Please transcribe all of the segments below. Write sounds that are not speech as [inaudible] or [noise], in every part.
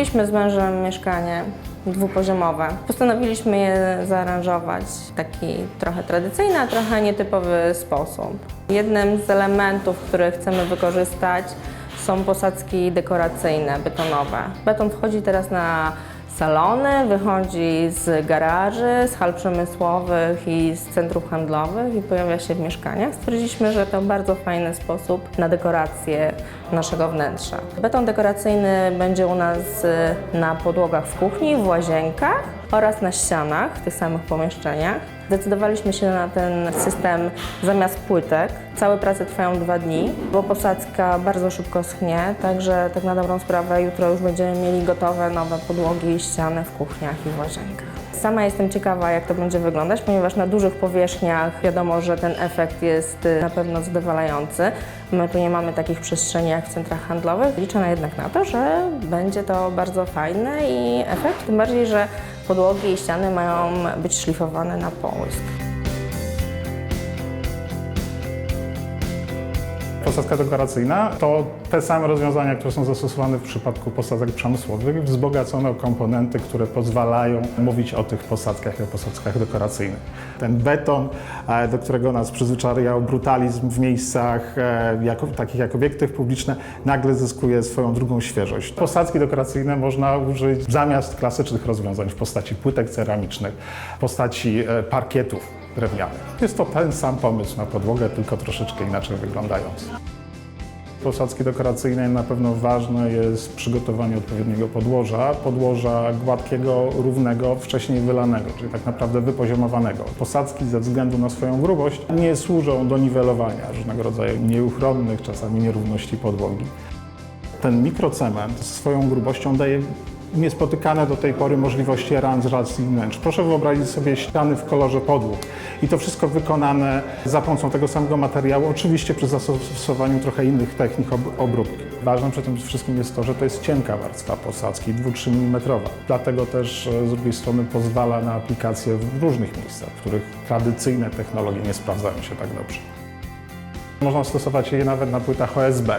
Kupiliśmy z mężem mieszkanie dwupoziomowe. Postanowiliśmy je zaaranżować w taki trochę tradycyjny, a trochę nietypowy sposób. Jednym z elementów, które chcemy wykorzystać są posadzki dekoracyjne, betonowe. Beton wchodzi teraz na salony, wychodzi z garaży, z hal przemysłowych i z centrów handlowych i pojawia się w mieszkaniach. Stwierdziliśmy, że to bardzo fajny sposób na dekorację naszego wnętrza. Beton dekoracyjny będzie u nas y, na podłogach w kuchni, w łazienkach oraz na ścianach w tych samych pomieszczeniach. Zdecydowaliśmy się na ten system zamiast płytek. Całe prace trwają dwa dni, bo posadzka bardzo szybko schnie, także tak na dobrą sprawę jutro już będziemy mieli gotowe nowe podłogi i ściany w kuchniach i w łazienkach. Sama jestem ciekawa, jak to będzie wyglądać, ponieważ na dużych powierzchniach wiadomo, że ten efekt jest y, na pewno zadowalający. My tu nie mamy takich przestrzeni jak w centrach handlowych. Liczę na jednak na to, że będzie to bardzo fajny i efekt, tym bardziej, że podłogi i ściany mają być szlifowane na połysk. Posadzka dekoracyjna to te same rozwiązania, które są zastosowane w przypadku posadzek przemysłowych, wzbogacone o komponenty, które pozwalają mówić o tych posadzkach jak posadzkach dekoracyjnych. Ten beton, e, do którego nas przyzwyczajał brutalizm w miejscach e, jako, takich jak obiekty publiczne, nagle zyskuje swoją drugą świeżość. Posadzki dekoracyjne można użyć zamiast klasycznych rozwiązań w postaci płytek ceramicznych, w postaci e, parkietów drewnianych. Jest to ten sam pomysł na podłogę, tylko troszeczkę inaczej wyglądający. Posadzki dekoracyjnej na pewno ważne jest przygotowanie odpowiedniego podłoża, podłoża gładkiego, równego, wcześniej wylanego, czyli tak naprawdę wypoziomowanego. Posadzki ze względu na swoją grubość nie służą do niwelowania różnego rodzaju nieuchronnych czasami nierówności podłogi. Ten mikrocement swoją grubością daje niespotykane do tej pory możliwości aranżacji wnętrz. Proszę wyobrazić sobie ściany w kolorze podłóg i to wszystko wykonane za pomocą tego samego materiału, oczywiście przy zastosowaniu trochę innych technik ob- obróbki. Ważne przy tym wszystkim jest to, że to jest cienka warstwa posadzki, 2-3 mm. Dlatego też e, z drugiej strony pozwala na aplikacje w różnych miejscach, w których tradycyjne technologie nie sprawdzają się tak dobrze. Można stosować je nawet na płytach OSB,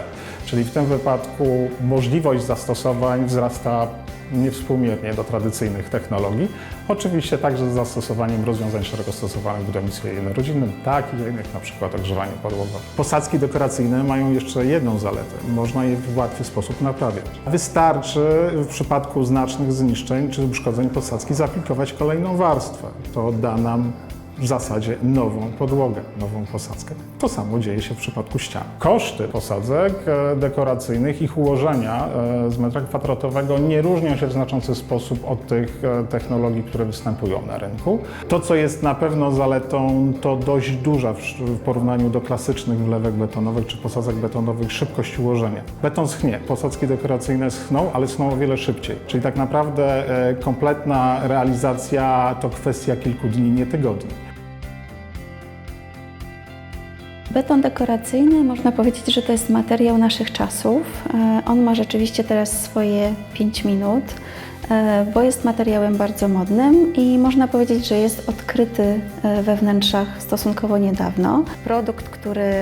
czyli w tym wypadku możliwość zastosowań wzrasta niewspółmiernie do tradycyjnych technologii. Oczywiście także z zastosowaniem rozwiązań szeroko stosowanych w budownictwie jednorodzinnym, takich jak przykład ogrzewanie podłogowe. Posadzki dekoracyjne mają jeszcze jedną zaletę. Można je w łatwy sposób naprawiać. Wystarczy w przypadku znacznych zniszczeń czy uszkodzeń posadzki zaaplikować kolejną warstwę. To da nam w zasadzie nową podłogę, nową posadzkę. To samo dzieje się w przypadku ścian. Koszty posadzek e, dekoracyjnych, ich ułożenia e, z metra kwadratowego nie różnią się w znaczący sposób od tych e, technologii, które występują na rynku. To, co jest na pewno zaletą, to dość duża w, porównaniu do klasycznych wlewek betonowych czy posadzek betonowych szybkość ułożenia. Beton schnie, posadzki dekoracyjne schną, ale schną o wiele szybciej. Czyli tak naprawdę kompletna realizacja to kwestia kilku dni, nie tygodni. Beton dekoracyjny można powiedzieć, że to jest materiał naszych czasów. E, On ma rzeczywiście teraz swoje 5 minut, e, bo jest materiałem bardzo modnym i można powiedzieć, że jest odkryty e, we wnętrzach stosunkowo niedawno. Produkt, który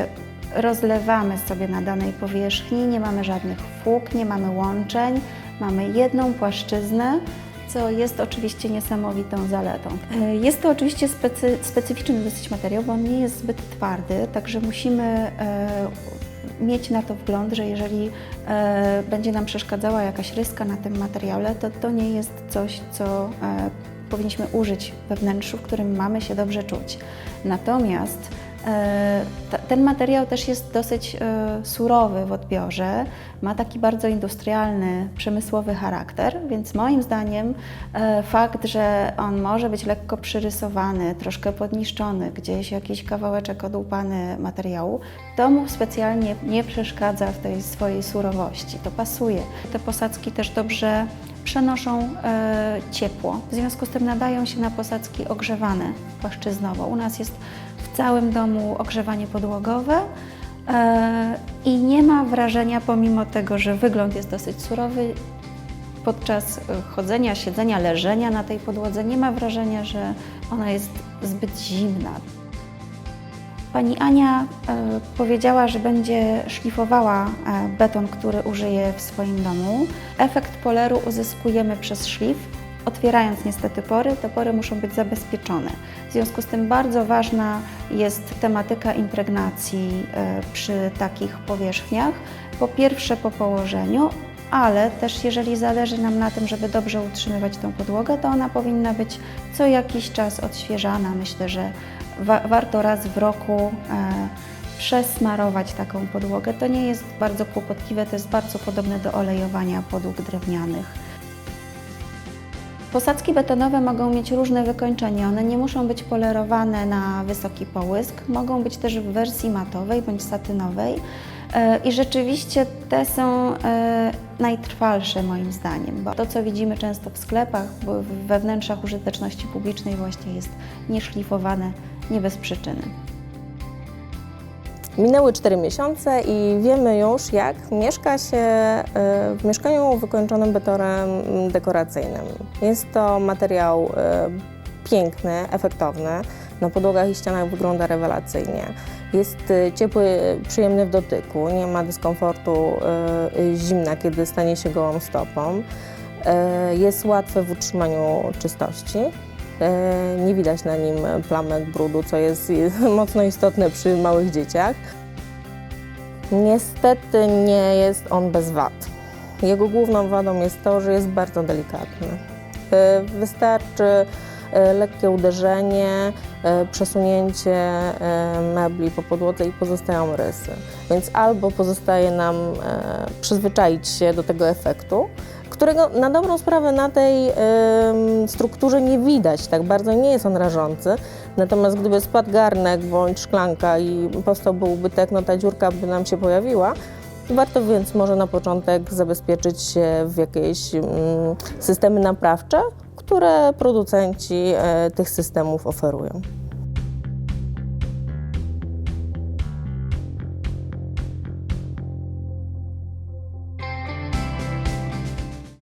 rozlewamy sobie na danej powierzchni, nie mamy żadnych fług, nie mamy łączeń, mamy jedną płaszczyznę, co jest oczywiście niesamowitą zaletą. E, Jest to oczywiście specy, specyficzny dosyć materiał, bo on nie jest zbyt twardy, także musimy e, mieć na to wgląd, że jeżeli e, będzie nam przeszkadzała jakaś ryska na tym materiale, to to nie jest coś, co powinniśmy użyć we wnętrzu, w którym mamy się dobrze czuć. Natomiast ten materiał też jest dosyć e, surowy w odbiorze, ma taki bardzo industrialny, przemysłowy charakter, więc moim zdaniem e, fakt, że on może być lekko przyrysowany, troszkę podniszczony, gdzieś jakiś kawałeczek odłupany materiału, to mu specjalnie nie przeszkadza w tej swojej surowości. To pasuje. Te posadzki też dobrze przenoszą e, ciepło, w związku z tym nadają się na posadzki ogrzewane płaszczyznowo. U nas jest całym domu ogrzewanie podłogowe e, i nie ma wrażenia, pomimo tego, że wygląd jest dosyć surowy, podczas chodzenia, siedzenia, leżenia na tej podłodze nie ma wrażenia, że ona jest zbyt zimna. Pani Ania e, powiedziała, że będzie szlifowała e, beton, który użyje w swoim domu. Efekt poleru uzyskujemy przez szlif, otwierając niestety pory. Te pory muszą być zabezpieczone. W związku z tym bardzo ważna jest tematyka impregnacji e, przy takich powierzchniach. Po pierwsze po położeniu, ale też jeżeli zależy nam na tym, żeby dobrze utrzymywać tą podłogę, to ona powinna być co jakiś czas odświeżana. Myślę, że wa- warto raz w roku e, przesmarować taką podłogę. To nie jest bardzo kłopotliwe, to jest bardzo podobne do olejowania podłóg drewnianych. Posadzki betonowe mogą mieć różne wykończenie. One nie muszą być polerowane na wysoki połysk, mogą być też w wersji matowej bądź satynowej. E, I rzeczywiście te są e, najtrwalsze moim zdaniem, bo to, co widzimy często w sklepach, we wnętrzach użyteczności publicznej właśnie jest nieszlifowane, nie bez przyczyny. Minęły 4 miesiące i wiemy już, jak mieszka się e, w mieszkaniu wykończonym betonem dekoracyjnym. Jest to materiał e, piękny, efektowny. Na podłogach i ścianach wygląda rewelacyjnie. Jest e, ciepły, przyjemny w dotyku, nie ma dyskomfortu zimna, kiedy stanie się gołą stopą. Jest łatwy w utrzymaniu czystości. E, Nie widać na nim plamek brudu, co jest [laughs] mocno istotne przy małych dzieciach. Niestety nie jest on bez wad. Jego główną wadą jest to, że jest bardzo delikatny. E, Wystarczy e, lekkie uderzenie, przesunięcie mebli po podłodze i pozostają rysy. Więc albo pozostaje nam przyzwyczaić się do tego efektu, którego na dobrą sprawę na tej strukturze nie widać, tak bardzo nie jest on rażący. Natomiast gdyby spadł garnek bądź szklanka i powstałby ubytek, no ta dziurka by nam się pojawiła. Warto więc może na początek zabezpieczyć się w jakieś mm, systemy naprawcze, które producenci e, tych systemów oferują.